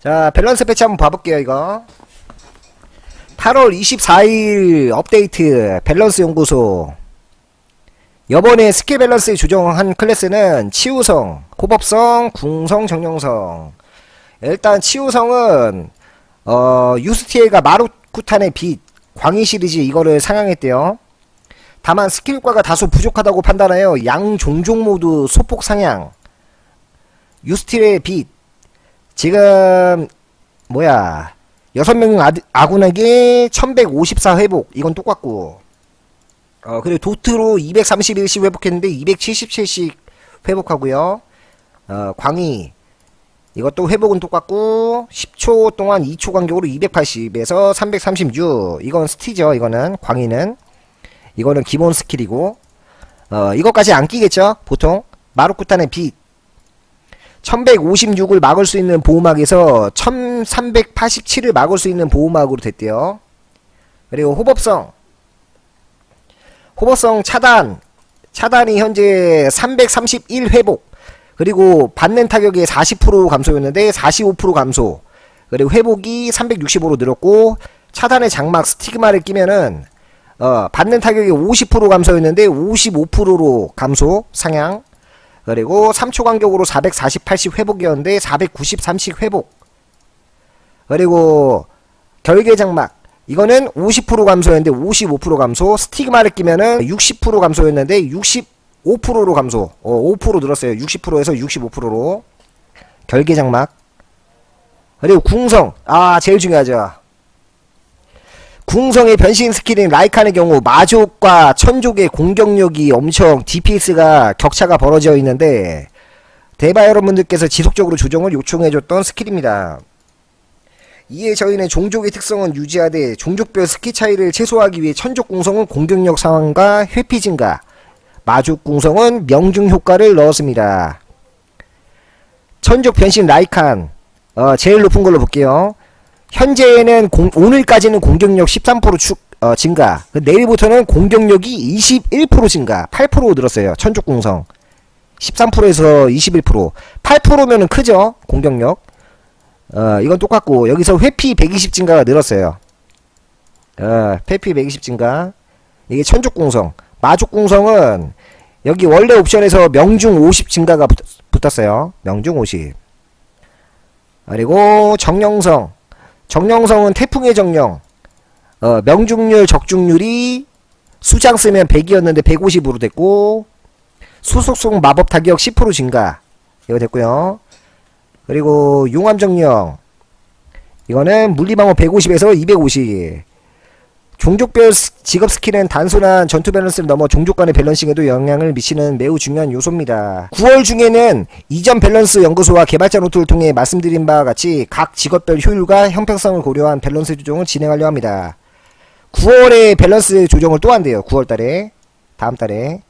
자, 밸런스 패치 한번 봐볼게요, 이거. 8월 24일 업데이트 밸런스 연구소. 이번에 스킬 밸런스 조정한 클래스는 치우성, 호법성, 궁성, 정령성. 일단 치우성은 어, 유스티엘과 마루쿠탄의 빛, 광희 시리즈 이거를 상향했대요. 다만 스킬과가 다소 부족하다고 판단하여 양 종족 모두 소폭 상향. 유스틸의 빛. 지금 뭐야? 여섯 명 아, 아군에게 1154 회복. 이건 똑같고. 어, 그리고 도트로 231씩 회복했는데 277씩 회복하고요. 어, 광희. 이것도 회복은 똑같고 10초 동안 2초 간격으로 280에서 336. 이건 스티죠. 이거는 광희는 이거는 기본 스킬이고 어, 이것까지 안 끼겠죠? 보통 마루쿠탄의 빛 1156을 막을 수 있는 보호막에서 1387을 막을 수 있는 보호막으로 됐대요. 그리고 호법성. 호법성 차단. 차단이 현재 331 회복. 그리고 받는 타격이 40% 감소였는데 45% 감소. 그리고 회복이 365로 늘었고 차단의 장막 스티그마를 끼면은 어, 받는 타격이 50% 감소였는데 55%로 감소 상향 그리고 3초 간격으로 448씩 회복이었는데 493씩 회복. 그리고 결계 장막. 이거는 50% 감소였는데 55% 감소. 스티그마를 끼면은 60% 감소였는데 65%로 감소. 어, 5% 늘었어요. 60%에서 65%로. 결계 장막. 그리고 궁성. 아 제일 중요하죠 궁성의 변신 스킬인 라이칸의 경우 마족과 천족의 공격력이 엄청 DPS가 격차가 벌어져 있는데 대바 여러분들께서 지속적으로 조정을 요청해줬던 스킬입니다. 이에 저희는 종족의 특성은 유지하되 종족별 스킬 차이를 최소화하기 위해 천족 궁성은 공격력 상황과 회피 증가, 마족 궁성은 명중 효과를 넣었습니다. 천족 변신 라이칸 어, 제일 높은 걸로 볼게요. 현재는 공- 오늘까지는 공격력 13% 축, 어, 증가. 그 내일부터는 공격력이 21% 증가. 8% 늘었어요. 천족궁성. 13%에서 21%. 8%면은 크죠? 공격력. 어, 이건 똑같고, 여기서 회피 120 증가가 늘었어요. 어, 회피 120 증가. 이게 천족궁성. 마족궁성은 여기 원래 옵션에서 명중 50 증가가 붙, 붙었어요. 명중 50. 그리고 정령성. 정령성은 태풍의 정령. 어, 명중률, 적중률이 수장 쓰면 100이었는데 150으로 됐고, 수속성 마법 타격 10% 증가. 이거 됐고요. 그리고 용암 정령. 이거는 물리방어 150에서 250. 종족별 스- 직업 스킬은 단순한 전투 밸런스를 넘어 종족 간의 밸런싱에도 영향을 미치는 매우 중요한 요소입니다. 9월 중에는 이전 밸런스 연구소와 개발자 노트를 통해 말씀드린 바와 같이 각 직업별 효율과 형평성을 고려한 밸런스 조정을 진행하려 합니다. 9월에 밸런스 조정을 또 한대요. 9월 달에. 다음 달에.